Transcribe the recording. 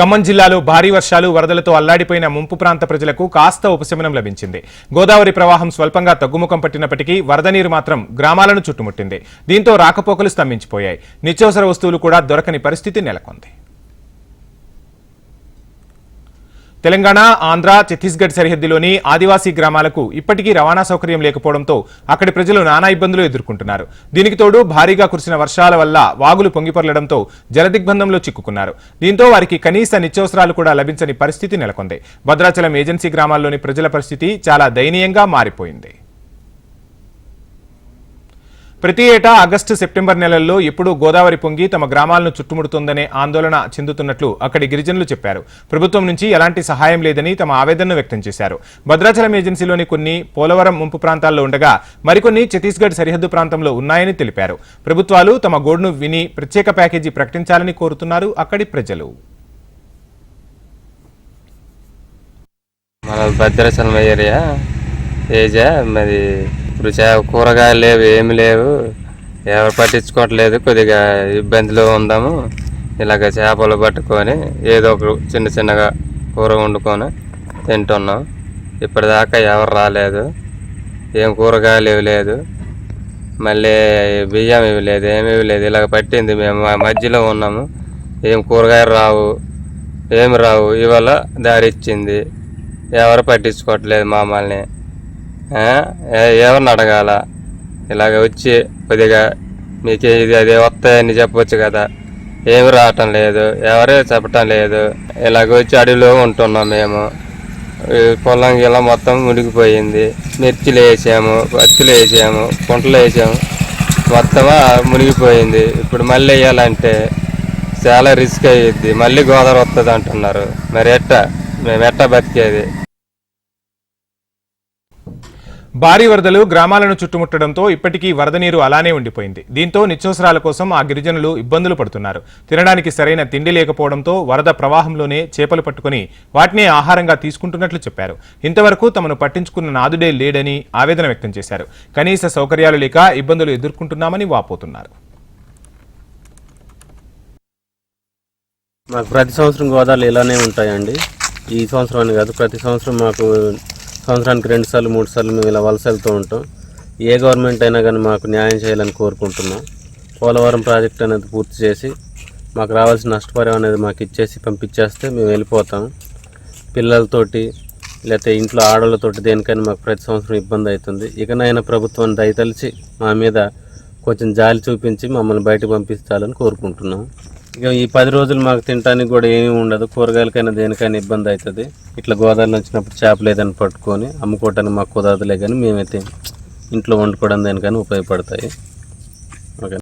ఖమ్మం జిల్లాలో భారీ వర్షాలు వరదలతో అల్లాడిపోయిన ముంపు ప్రాంత ప్రజలకు కాస్త ఉపశమనం లభించింది. గోదావరి ప్రవాహం స్వల్పంగా తగ్గుముఖం పట్టినప్పటికీ వరద నీరు మాత్రం గ్రామాలను చుట్టుముట్టింది. దీంతో రాకపోకలు స్తంభించిపోయాయి. నిత్యావసర వస్తువులు కూడా దొరకని పరిస్థితి నెలకొంది. తెలంగాణ ఆంధ్ర ఛత్తీస్గఢ్ సరిహద్దులోని ఆదివాసీ గ్రామాలకు ఇప్పటికీ రవాణా సౌకర్యం లేకపోవడంతో అక్కడి ప్రజలు నానా ఇబ్బందులు ఎదుర్కొంటున్నారు. దీనికి తోడు భారీగా కురిసిన వర్షాల వల్ల వాగులు పొంగిపొరలడంతో జలదిగ్బంధంలో చిక్కుకున్నారు. దీంతో వారికి కనీస నిత్యావసరాలు కూడా లభించని పరిస్థితి నెలకొంది. భద్రాచలం ఏజెన్సీ గ్రామాల్లోని ప్రజల పరిస్థితి చాలా దయనీయంగా మారిపోయింది. ప్రతి ఏటా ఆగస్టు సెప్టెంబర్ నెలల్లో ఎప్పుడూ గోదావరి పొంగి తమ గ్రామాలను చుట్టుముడుతోందనే ఆందోళన చెందుతున్నట్లు అక్కడి గిరిజనులు చెప్పారు. ప్రభుత్వం నుంచి ఎలాంటి సహాయం లేదని తమ ఆవేదనను వ్యక్తం చేశారు. భద్రాచలం ఏజెన్సీలోని కొన్ని పోలవరం ముంపు ప్రాంతాల్లో ఉండగా మరికొన్ని ఛత్తీస్గఢ్ సరిహద్దు ప్రాంతంలో ఉన్నాయని తెలిపారు. ప్రభుత్వాలు తమ గోడును విని ప్రత్యేక ప్యాకేజీ ప్రకటించాలని కోరుతున్నారు అక్కడి ప్రజలు. మన భద్రాచలం ఏరియా. ఏజా మరి ఇప్పుడు కూరగాయలు లేవు ఏమి లేవు. ఎవరు పట్టించుకోవట్లేదు కొద్దిగా ఇబ్బందిలో ఉందాము. ఇలాగ చేపలు పట్టుకొని ఏదో ఒక చిన్న చిన్నగా కూర వండుకొని తింటున్నాం. ఇప్పటిదాకా ఎవరు రాలేదు. ఏం కూరగాయలు ఇవి లేదు. మళ్ళీ బియ్యం ఇవి లేదు ఏమీ లేదు. ఇలాగ పట్టింది మేము మధ్యలో ఉన్నాము. ఏం కూరగాయలు రావు ఏమి రావు. ఇవాళ దారి ఇచ్చింది. ఎవరు పట్టించుకోవట్లేదు మమ్మల్ని ఏమన్నా అడగాల? ఇలాగ వచ్చి కొద్దిగా మీకే ఇది అదే వస్తాయని చెప్పవచ్చు కదా. ఏమి రావటం లేదు ఎవరే చెప్పటం లేదు. ఇలాగ వచ్చి అడవిలో ఉంటున్నాం మేము. పొలం గిల్ల మొత్తం మునిగిపోయింది. మిర్చిలు వేసాము పత్తులు వేసాము కుంటలు వేసాము. మొత్తం మునిగిపోయింది. ఇప్పుడు మళ్ళీ వేయాలంటే చాలా రిస్క్ అయ్యిద్ది. మళ్ళీ గోదావరి వస్తుంది అంటున్నారు మరి ఎట్ట? మేము ఎట్ట బతికేది? భారీ వరదలు గ్రామాలను చుట్టుముట్టడంతో ఇప్పటికీ వరద నీరు అలానే ఉండిపోయింది. దీంతో నిత్యవసరాల కోసం ఆ గిరిజనులు ఇబ్బందులు పడుతున్నారు. తినడానికి సరైన తిండి లేకపోవడంతో వరద ప్రవాహంలోనే చేపలు పట్టుకుని వాటినే ఆహారంగా తీసుకుంటున్నట్లు చెప్పారు. ఇంతవరకు తమను పట్టించుకున్న నాదుడే లేడని ఆవేదన వ్యక్తం చేశారు. కనీస సౌకర్యాలు లేక ఇబ్బందులు ఎదుర్కొంటున్నామని వాపోతున్నారు. మాకు ప్రతి సంవత్సరం గోదావరి ఇలానే ఉంటాయండి. ఈ సంవత్సరం అని కాదు ప్రతి సంవత్సరం మాకు సంవత్సరానికి రెండు సార్లు మూడు సార్లు మేము ఇలా వలస వెళ్తూ ఉంటాం. ఏ గవర్నమెంట్ అయినా కానీ మాకు న్యాయం చేయాలని కోరుకుంటున్నాం. పోలవరం ప్రాజెక్ట్ అనేది పూర్తి చేసి మాకు రావాల్సిన నష్టపరిహారం అనేది మాకు ఇచ్చేసి పంపించేస్తే మేము వెళ్ళిపోతాం. పిల్లలతోటి లేకపోతే ఇంట్లో ఆడవాళ్ళతోటి దేనికైనా మాకు ప్రతి సంవత్సరం ఇబ్బంది అవుతుంది. ఇకనైనా ప్రభుత్వం దయతలిచి మా మీద కొంచెం జాలి చూపించి మమ్మల్ని బయటకు పంపించాలని కోరుకుంటున్నాం. ఇక ఈ పది రోజులు మాకు తినడానికి కూడా ఏమీ ఉండదు. కూరగాయలకైనా దేనికైనా ఇబ్బంది అవుతుంది ఇట్లా గోదావరిలో వచ్చినప్పుడు చేపలు ఏదైనా పట్టుకొని అమ్ముకోవటానికి మాకు కుదరదులే కానీ మేమైతే ఇంట్లో వండుకోవడం దేనికైనా ఉపయోగపడతాయి. ఓకే